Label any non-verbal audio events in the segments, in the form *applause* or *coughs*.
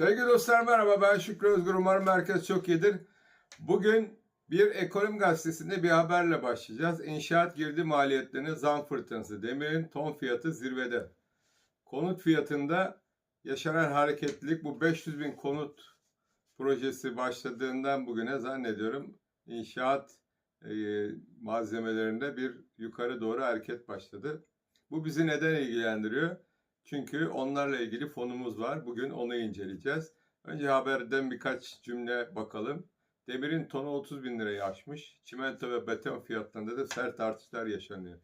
Sevgili dostlar merhaba ben Şükrü Özgür umarım herkes çok iyidir. Bugün bir ekonomi gazetesinde bir haberle başlayacağız. İnşaat girdi maliyetlerine zam fırtınası. Demirin ton fiyatı zirvede. Konut fiyatında yaşanan hareketlilik bu 500 bin konut projesi başladığından bugüne zannediyorum inşaat e, malzemelerinde bir yukarı doğru hareket başladı. Bu bizi neden ilgilendiriyor? Çünkü onlarla ilgili fonumuz var. Bugün onu inceleyeceğiz. Önce haberden birkaç cümle bakalım. Demirin tonu 30 bin lirayı aşmış. Çimento ve beton fiyatlarında da sert artışlar yaşanıyor.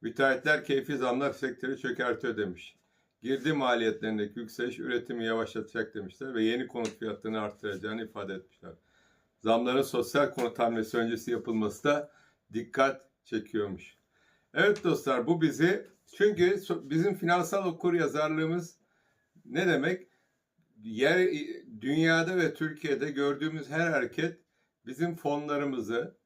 Müteahhitler keyfi zamlar sektörü çökertiyor demiş. Girdi maliyetlerindeki yükseliş üretimi yavaşlatacak demişler ve yeni konut fiyatlarını arttıracağını ifade etmişler. Zamların sosyal konut hamlesi öncesi yapılması da dikkat çekiyormuş. Evet dostlar bu bizi çünkü bizim finansal okur yazarlığımız ne demek? Yer dünyada ve Türkiye'de gördüğümüz her hareket bizim fonlarımızı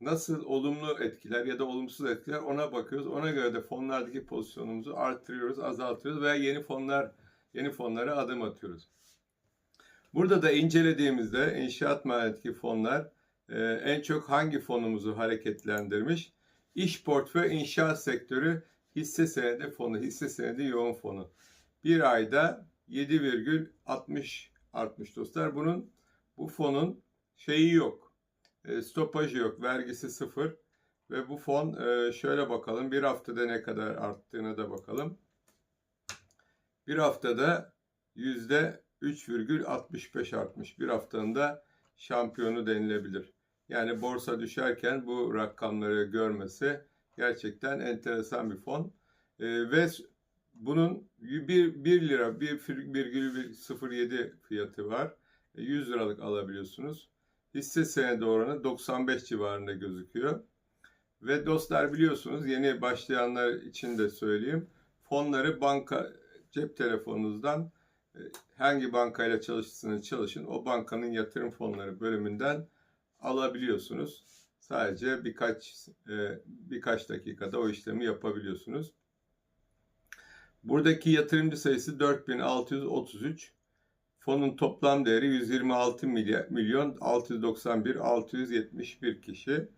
nasıl olumlu etkiler ya da olumsuz etkiler ona bakıyoruz. Ona göre de fonlardaki pozisyonumuzu arttırıyoruz, azaltıyoruz veya yeni fonlar yeni fonlara adım atıyoruz. Burada da incelediğimizde inşaat maliyetindeki fonlar e, en çok hangi fonumuzu hareketlendirmiş? İş portföy inşaat sektörü hisse senedi fonu, hisse senedi yoğun fonu. Bir ayda 7,60 artmış dostlar. Bunun bu fonun şeyi yok. E, stopajı yok. Vergisi sıfır. Ve bu fon e, şöyle bakalım. Bir haftada ne kadar arttığına da bakalım. Bir haftada yüzde 3,65 artmış. Bir haftanın da şampiyonu denilebilir. Yani borsa düşerken bu rakamları görmesi gerçekten enteresan bir fon. Ee, ve bunun 1, 1 lira 1,07 fiyatı var. E, 100 liralık alabiliyorsunuz. Hisse senedi oranı 95 civarında gözüküyor. Ve dostlar biliyorsunuz yeni başlayanlar için de söyleyeyim. Fonları banka cep telefonunuzdan e, hangi bankayla çalıştığınız çalışın o bankanın yatırım fonları bölümünden alabiliyorsunuz. Sadece birkaç e, birkaç dakikada o işlemi yapabiliyorsunuz. Buradaki yatırımcı sayısı 4633. Fonun toplam değeri 126 milyar, milyon 691 671 kişi.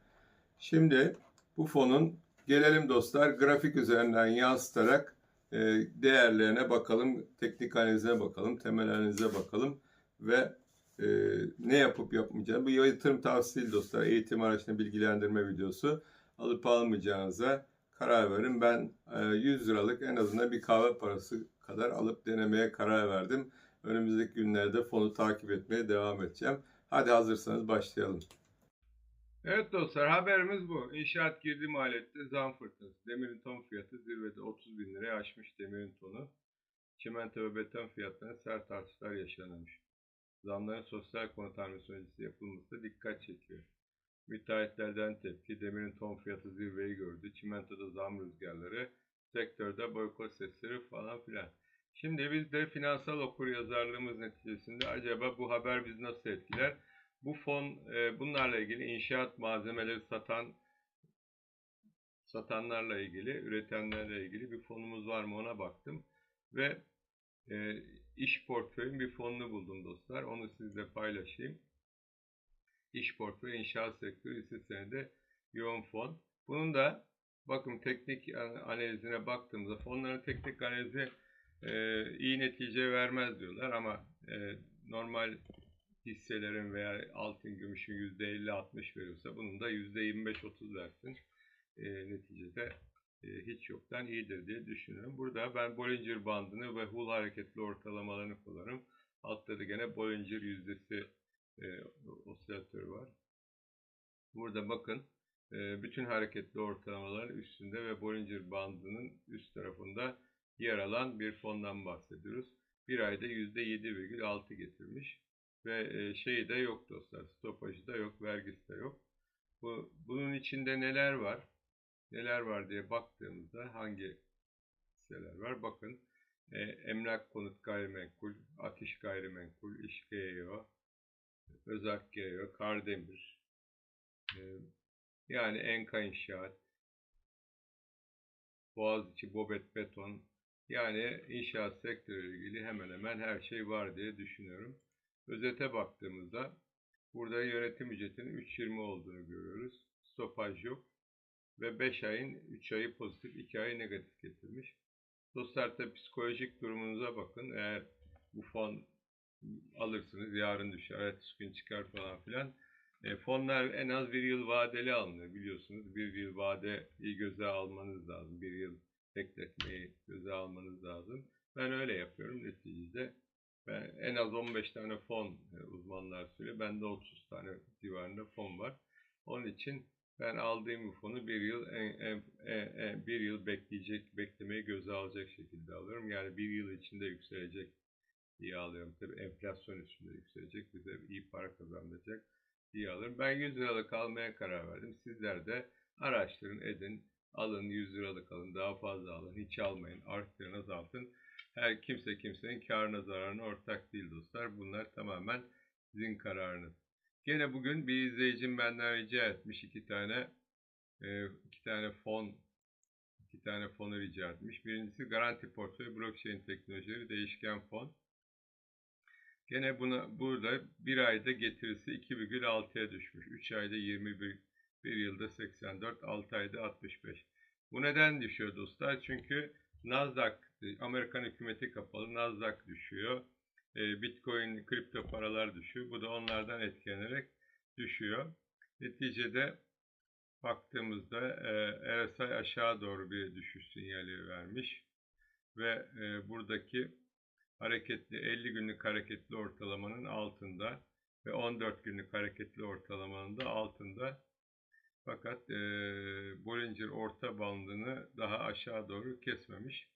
Şimdi bu fonun gelelim dostlar grafik üzerinden yansıtarak e, değerlerine bakalım, teknik analizine bakalım, temel analize bakalım ve e, ne yapıp yapmayacağını. Bu yatırım tavsiye değil dostlar. Eğitim araçını bilgilendirme videosu. Alıp almayacağınıza karar verin. Ben e, 100 liralık en azından bir kahve parası kadar alıp denemeye karar verdim. Önümüzdeki günlerde fonu takip etmeye devam edeceğim. Hadi hazırsanız başlayalım. Evet dostlar haberimiz bu. İnşaat girdi maliyette zam fırtınası. Demirin ton fiyatı zirvede 30 bin liraya aşmış demirin tonu. Çimento ve beton fiyatlarına sert artışlar yaşanmış. Zamların sosyal hamlesi öncesi yapılması dikkat çekiyor. Müteahhitlerden tepki, demirin ton fiyatı zirveyi gördü, çimentoda zam rüzgarları, sektörde boykot sesleri falan filan. Şimdi biz de finansal okur yazarlığımız neticesinde acaba bu haber bizi nasıl etkiler? Bu fon e, bunlarla ilgili inşaat malzemeleri satan satanlarla ilgili, üretenlerle ilgili bir fonumuz var mı ona baktım. Ve e, iş portföyün bir fonunu buldum dostlar. Onu sizle paylaşayım. İş portföyü inşaat sektörü hisse senedi yoğun fon. Bunun da bakın teknik analizine baktığımızda fonların teknik analizi e, iyi netice vermez diyorlar ama e, normal hisselerin veya altın gümüşün %50-60 veriyorsa bunun da %25-30 versin. E, neticede hiç yoktan iyidir diye düşünüyorum. Burada ben Bollinger bandını ve Hull hareketli ortalamalarını kullanırım. Altta da gene Bollinger yüzdesi e, osilatörü var. Burada bakın e, bütün hareketli ortalamaların üstünde ve Bollinger bandının üst tarafında yer alan bir fondan bahsediyoruz. Bir ayda %7,6 getirmiş ve e, şeyi de yok dostlar. Stopajı da yok, vergisi de yok. Bu, bunun içinde neler var? Neler var diye baktığımızda hangi hisseler var? Bakın e, emlak konut gayrimenkul, ateş gayrimenkul, iş GEO, Özak GEO, Kardemir, e, yani Enka İnşaat, Boğaziçi, Bobet Beton, Yani inşaat sektörüyle ilgili hemen hemen her şey var diye düşünüyorum. Özete baktığımızda burada yönetim ücretinin 3.20 olduğunu görüyoruz. Stopaj yok. Ve 5 ayın 3 ayı pozitif, 2 ayı negatif getirmiş. Dostlar da psikolojik durumunuza bakın. Eğer bu fon alırsınız, yarın düşer, ertesi gün çıkar falan filan. E, fonlar en az bir yıl vadeli alınıyor biliyorsunuz. Bir yıl vadeyi göze almanız lazım. Bir yıl bekletmeyi göze almanız lazım. Ben öyle yapıyorum neticede. Ben en az 15 tane fon e, uzmanlar söylüyor. Bende 30 tane civarında fon var. Onun için ben aldığım fonu bir yıl en, en, en, en, bir yıl bekleyecek, beklemeyi göze alacak şekilde alıyorum. Yani bir yıl içinde yükselecek diye alıyorum. Tabii enflasyon üstünde yükselecek, bize iyi para kazandıracak diye alırım. Ben 100 liralık almaya karar verdim. Sizler de araştırın, edin, alın 100 liralık alın, daha fazla alın, hiç almayın, arttırın, azaltın. Her kimse kimsenin karına zararına ortak değil dostlar. Bunlar tamamen sizin kararınız. Gene bugün bir izleyicim benden rica etmiş iki tane e, iki tane fon iki tane fonu rica etmiş. Birincisi Garanti Portföy Blockchain Teknolojileri Değişken Fon. Gene buna burada bir ayda getirisi 2,6'ya düşmüş. 3 ayda 21, bir yılda 84, 6 ayda 65. Bu neden düşüyor dostlar? Çünkü Nasdaq, Amerikan hükümeti kapalı, Nasdaq düşüyor. E, Bitcoin, kripto paralar düşüyor. Bu da onlardan etkilenerek düşüyor. Neticede baktığımızda e, RSI aşağı doğru bir düşüş sinyali vermiş. Ve e, buradaki hareketli 50 günlük hareketli ortalamanın altında ve 14 günlük hareketli ortalamanın da altında. Fakat e, Bollinger orta bandını daha aşağı doğru kesmemiş.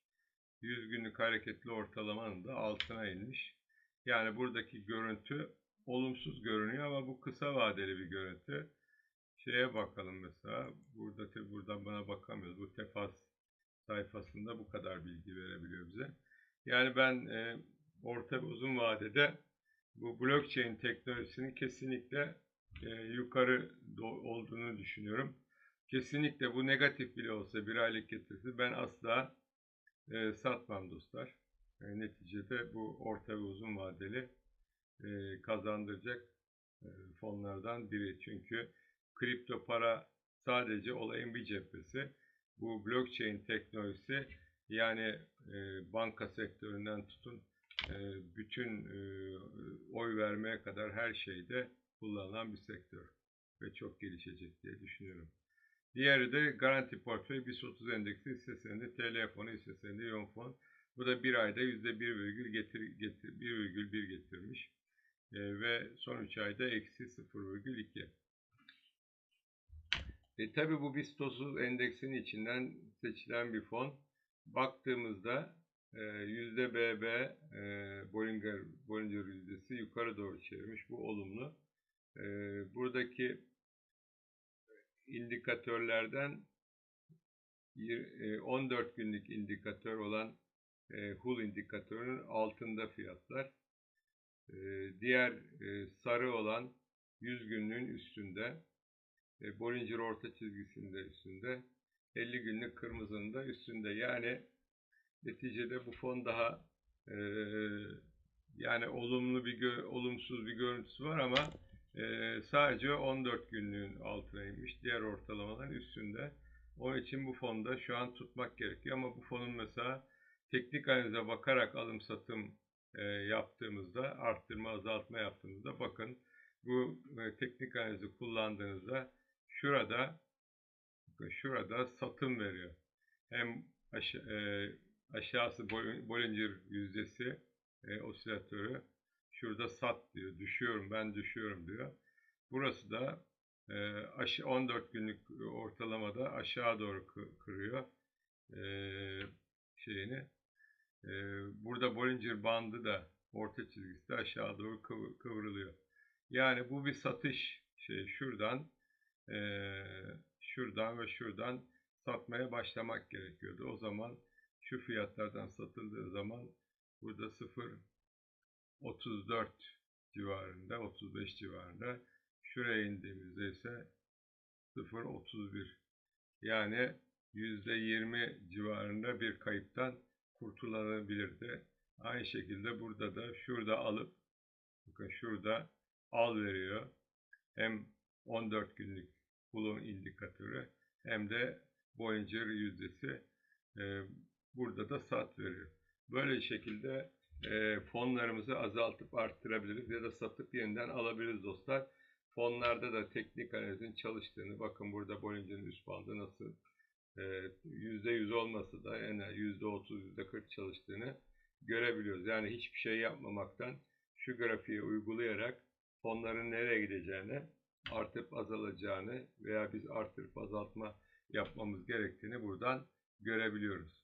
100 günlük hareketli ortalamanın da altına inmiş. Yani buradaki görüntü olumsuz görünüyor ama bu kısa vadeli bir görüntü. Şeye bakalım mesela. Burada tabi buradan bana bakamıyoruz. Bu tefas sayfasında bu kadar bilgi verebiliyor bize. Yani ben e, orta uzun vadede bu blockchain teknolojisinin kesinlikle e, yukarı olduğunu düşünüyorum. Kesinlikle bu negatif bile olsa bir aylık getirisi ben asla e, satmam dostlar. E, neticede bu orta ve uzun vadeli e, kazandıracak e, fonlardan biri. Çünkü kripto para sadece olayın bir cephesi. Bu blockchain teknolojisi yani e, banka sektöründen tutun e, bütün e, oy vermeye kadar her şeyde kullanılan bir sektör ve çok gelişecek diye düşünüyorum. Diğeri de garanti portföy BIST 30 endeksi hisse senedi, TL fonu hisse senedi, yoğun fon. Bu da bir ayda %1,1 getir, getir, 1,1 getirmiş. E, ve son 3 ayda eksi 0,2. E, tabi bu BIST 30 endeksinin içinden seçilen bir fon. Baktığımızda e, yüzde BB e, Bollinger, Bollinger yüzdesi yukarı doğru çevirmiş. Bu olumlu. E, buradaki indikatörlerden 14 günlük indikatör olan Hull indikatörünün altında fiyatlar. Diğer sarı olan 100 günlüğün üstünde. Bollinger orta çizgisinde üstünde. 50 günlük kırmızının da üstünde. Yani neticede bu fon daha e, yani olumlu bir olumsuz bir görüntüsü var ama e, sadece 14 günlüğün altına inmiş. Diğer ortalamaların üstünde. Onun için bu fonda şu an tutmak gerekiyor ama bu fonun mesela teknik analize bakarak alım satım e, yaptığımızda arttırma azaltma yaptığımızda bakın bu e, teknik analizi kullandığınızda şurada şurada satım veriyor. Hem aşa e, aşağısı Bollinger yüzdesi e, osilatörü şurada sat diyor. Düşüyorum ben düşüyorum diyor. Burası da e, 14 günlük ortalamada aşağı doğru kırıyor e, şeyini. E, burada Bollinger bandı da orta çizgisi de aşağı doğru kıvrılıyor. Yani bu bir satış şey şuradan e, şuradan ve şuradan satmaya başlamak gerekiyordu. O zaman şu fiyatlardan satıldığı zaman burada 0 34 civarında 35 civarında şuraya indiğimizde ise 0.31 yani %20 civarında bir kayıptan kurtulabilirdi. Aynı şekilde burada da şurada alıp bakın şurada al veriyor. Hem 14 günlük Bulon indikatörü hem de Bollinger yüzdesi e, burada da sat veriyor. Böyle şekilde e, fonlarımızı azaltıp arttırabiliriz ya da satıp yeniden alabiliriz dostlar. Fonlarda da teknik analizin çalıştığını bakın burada Bollinger'in üst bandı nasıl %100 olmasa da yani %30, %40 çalıştığını görebiliyoruz. Yani hiçbir şey yapmamaktan şu grafiği uygulayarak fonların nereye gideceğini, artıp azalacağını veya biz artırıp azaltma yapmamız gerektiğini buradan görebiliyoruz.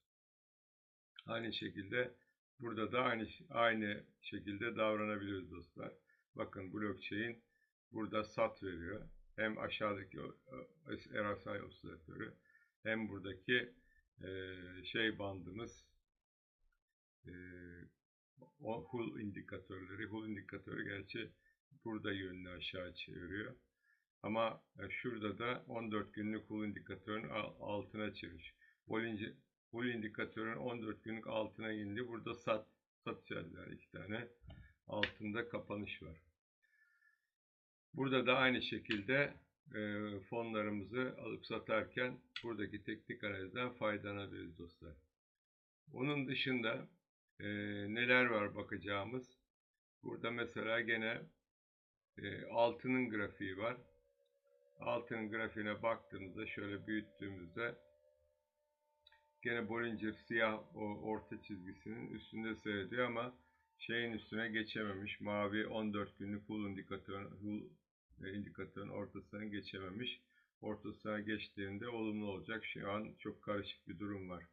Aynı şekilde burada da aynı aynı şekilde davranabiliyoruz dostlar. Bakın blockchain burada sat veriyor. Hem aşağıdaki RSI osilatörü hem buradaki e, şey bandımız e, o hull indikatörleri. Hull indikatörü gerçi burada yönünü aşağı çeviriyor. Ama e, şurada da 14 günlük hull indikatörün altına. Bollinger Hull indikatörün 14 günlük altına indi. Burada sat yani iki tane altında kapanış var. Burada da aynı şekilde fonlarımızı alıp satarken buradaki teknik analizden faydalanabiliriz dostlar. Onun dışında e, neler var bakacağımız. Burada mesela gene e, altının grafiği var. Altının grafiğine baktığımızda şöyle büyüttüğümüzde gene Bollinger siyah o orta çizgisinin üstünde seyrediyor ama şeyin üstüne geçememiş. Mavi 14 günlük hull indikatörün, hull indikatörün ortasına geçememiş. Ortasına geçtiğinde olumlu olacak. Şu an çok karışık bir durum var.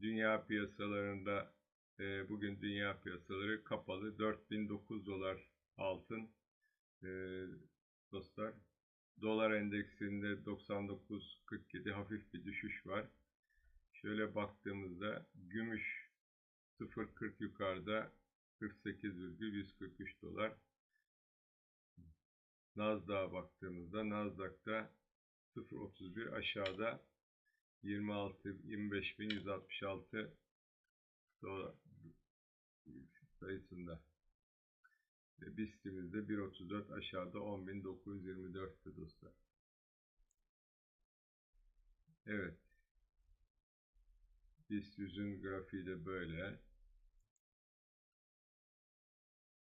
Dünya piyasalarında e, bugün dünya piyasaları kapalı. 4009 dolar altın e, dostlar. Dolar endeksinde 99.47 hafif bir düşüş var. Şöyle baktığımızda gümüş 0.40 yukarıda 48,143 dolar. Nasdaq'a baktığımızda Nasdaq'ta 0.31 aşağıda 26 25.166 dolar sayısında. Ve BIST'imizde 1.34 aşağıda 10.924'tü dostlar. Evet. BIST yüzün grafiği de böyle.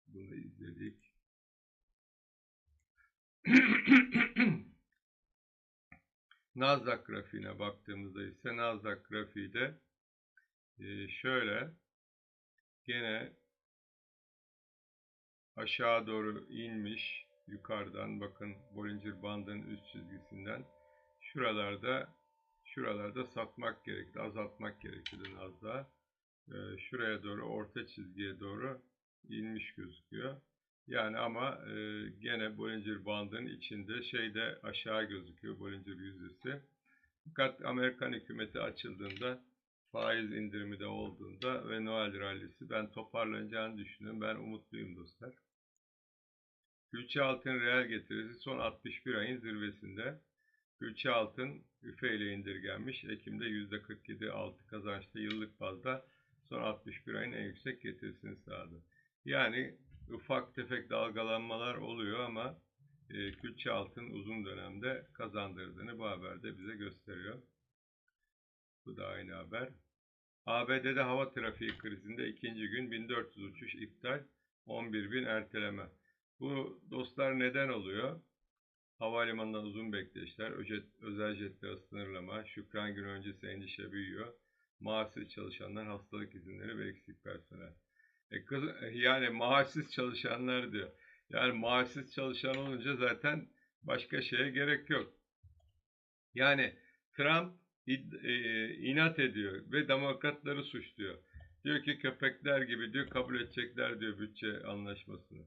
Bunu izledik. *coughs* Nasdaq grafiğine baktığımızda ise Nasdaq grafiği de e, şöyle gene aşağı doğru inmiş yukarıdan bakın Bollinger bandının üst çizgisinden şuralarda şuralarda satmak gerekti azaltmak gerekti Nasdaq e, şuraya doğru orta çizgiye doğru inmiş gözüküyor. Yani ama e, gene Bollinger bandının içinde şeyde aşağı gözüküyor Bollinger yüzdesi. Fakat Amerikan hükümeti açıldığında faiz indirimi de olduğunda ve Noel rallisi ben toparlanacağını düşünüyorum. Ben umutluyum dostlar. Külçe altın reel getirisi son 61 ayın zirvesinde. Külçe altın üfe ile indirgenmiş. Ekim'de %47 altı kazançlı yıllık bazda son 61 ayın en yüksek getirisini sağladı. Yani ufak tefek dalgalanmalar oluyor ama e, külçe altın uzun dönemde kazandırdığını bu haberde bize gösteriyor. Bu da aynı haber. ABD'de hava trafiği krizinde ikinci gün 1400 uçuş iptal, 11.000 erteleme. Bu dostlar neden oluyor? Havalimanından uzun bekleyişler, özel jetlere sınırlama, şükran günü öncesi endişe büyüyor. Maaşsız çalışanlar, hastalık izinleri ve eksik personel. E kız, yani maaşsız çalışanlar diyor. Yani maaşsız çalışan olunca zaten başka şeye gerek yok. Yani Trump e, inat ediyor ve demokratları suçluyor. Diyor ki köpekler gibi diyor kabul edecekler diyor bütçe anlaşmasını.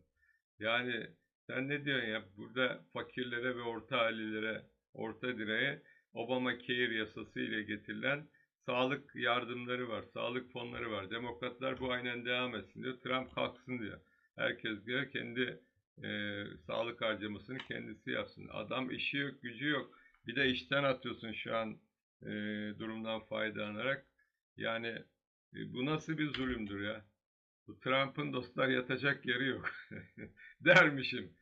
Yani sen ne diyorsun ya burada fakirlere ve orta halilere, orta direğe Obama Care yasası ile getirilen sağlık yardımları var, sağlık fonları var. Demokratlar bu aynen devam etsin diyor. Trump kalksın diyor. Herkes diyor kendi e, sağlık harcamasını kendisi yapsın. Adam işi yok, gücü yok. Bir de işten atıyorsun şu an e, durumdan faydalanarak. Yani e, bu nasıl bir zulümdür ya? Bu Trump'ın dostlar yatacak yeri yok. *laughs* Dermişim.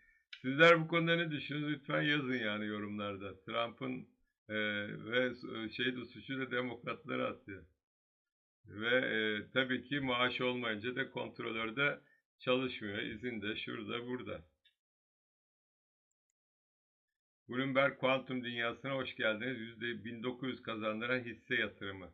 Sizler bu konuda ne düşünüyorsunuz? Lütfen yazın yani yorumlarda. Trump'ın e, ve e, şey de suçu da demokratlara atıyor. Ve e, tabii ki maaş olmayınca da kontrolörde çalışmıyor. İzinde şurada burada. Bloomberg kuantum dünyasına hoş geldiniz. %1900 kazandıran hisse yatırımı.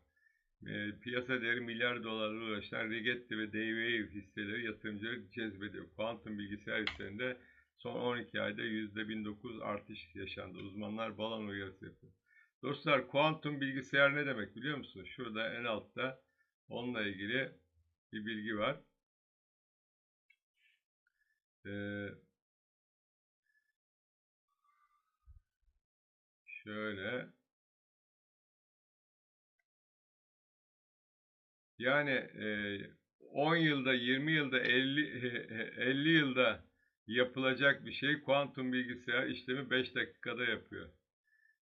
E, piyasa değeri milyar dolarlara ulaşan Rigetti ve D-Wave hisseleri yatırımcıları cezbediyor. Kuantum bilgisayar hisselerinde son 12 ayda %1900 artış yaşandı. Uzmanlar balon uyarısı yapıyor. Dostlar kuantum bilgisayar ne demek biliyor musunuz? Şurada en altta onunla ilgili bir bilgi var. Ee, şöyle yani e, 10 yılda 20 yılda 50 50 *laughs* yılda yapılacak bir şey kuantum bilgisayar işlemi 5 dakikada yapıyor.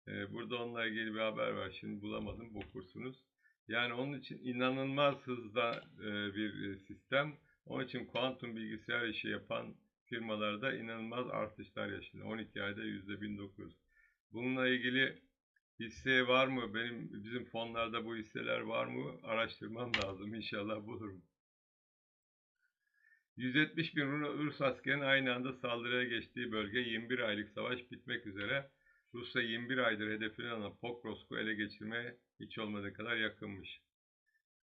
Ee, burada onunla ilgili bir haber var. Şimdi bulamadım. Okursunuz. Yani onun için inanılmaz hızda e, bir e, sistem. Onun için kuantum bilgisayar işi yapan firmalarda inanılmaz artışlar yaşanıyor. 12 ayda %1900. Bununla ilgili hisse var mı? Benim bizim fonlarda bu hisseler var mı? Araştırmam lazım. İnşallah bulurum. 170 bin Rus askerin aynı anda saldırıya geçtiği bölge 21 aylık savaş bitmek üzere. Rusya 21 aydır hedefine alan Pokros'u ele geçirmeye hiç olmadığı kadar yakınmış.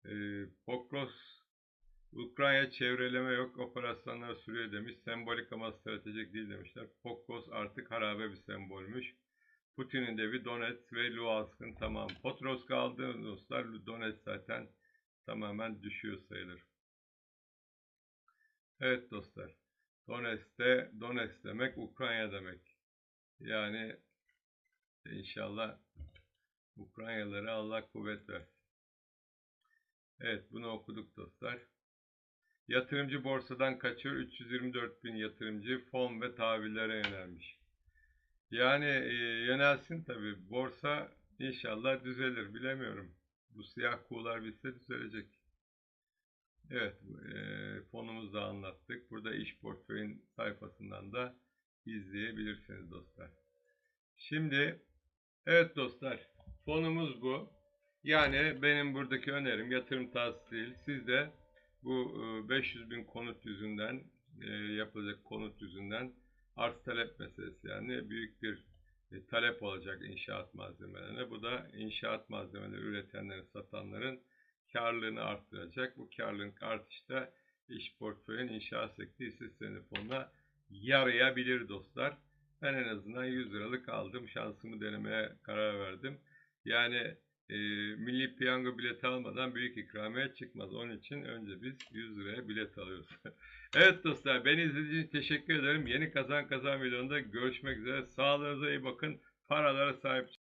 Ee, Pokros, Ukrayna çevreleme yok, operasyonlar sürüyor demiş. Sembolik ama stratejik değil demişler. Pokros artık harabe bir sembolmüş. Putin'in devi Donetsk ve Luhansk'ın tamam. Potrovsk aldı dostlar. Donetsk zaten tamamen düşüyor sayılır. Evet dostlar. Donetsk'te Donetsk demek Ukrayna demek. Yani inşallah Ukraynalılara Allah kuvvet versin. Evet bunu okuduk dostlar. Yatırımcı borsadan kaçıyor. 324 bin yatırımcı fon ve tahvillere yönelmiş. Yani e, yönelsin tabi. Borsa inşallah düzelir. Bilemiyorum. Bu siyah kuğular bitse düzelecek. Evet, e, fonumuzu da anlattık. Burada iş portföyün sayfasından da izleyebilirsiniz dostlar. Şimdi, evet dostlar, fonumuz bu. Yani benim buradaki önerim yatırım tavsiye değil. Siz de bu 500 bin konut yüzünden, e, yapılacak konut yüzünden arz talep meselesi yani büyük bir e, talep olacak inşaat malzemelerine. Bu da inşaat malzemeleri üretenlerin, satanların karlılığını arttıracak. Bu karlılık artışta iş portföyün inşaat sektörü hisse senedi fonuna yarayabilir dostlar. Ben en azından 100 liralık aldım. Şansımı denemeye karar verdim. Yani e, milli piyango bileti almadan büyük ikramiye çıkmaz. Onun için önce biz 100 liraya bilet alıyoruz. *laughs* evet dostlar beni izlediğiniz için teşekkür ederim. Yeni kazan kazan videonda görüşmek üzere. Sağlığınıza iyi bakın. Paralara sahip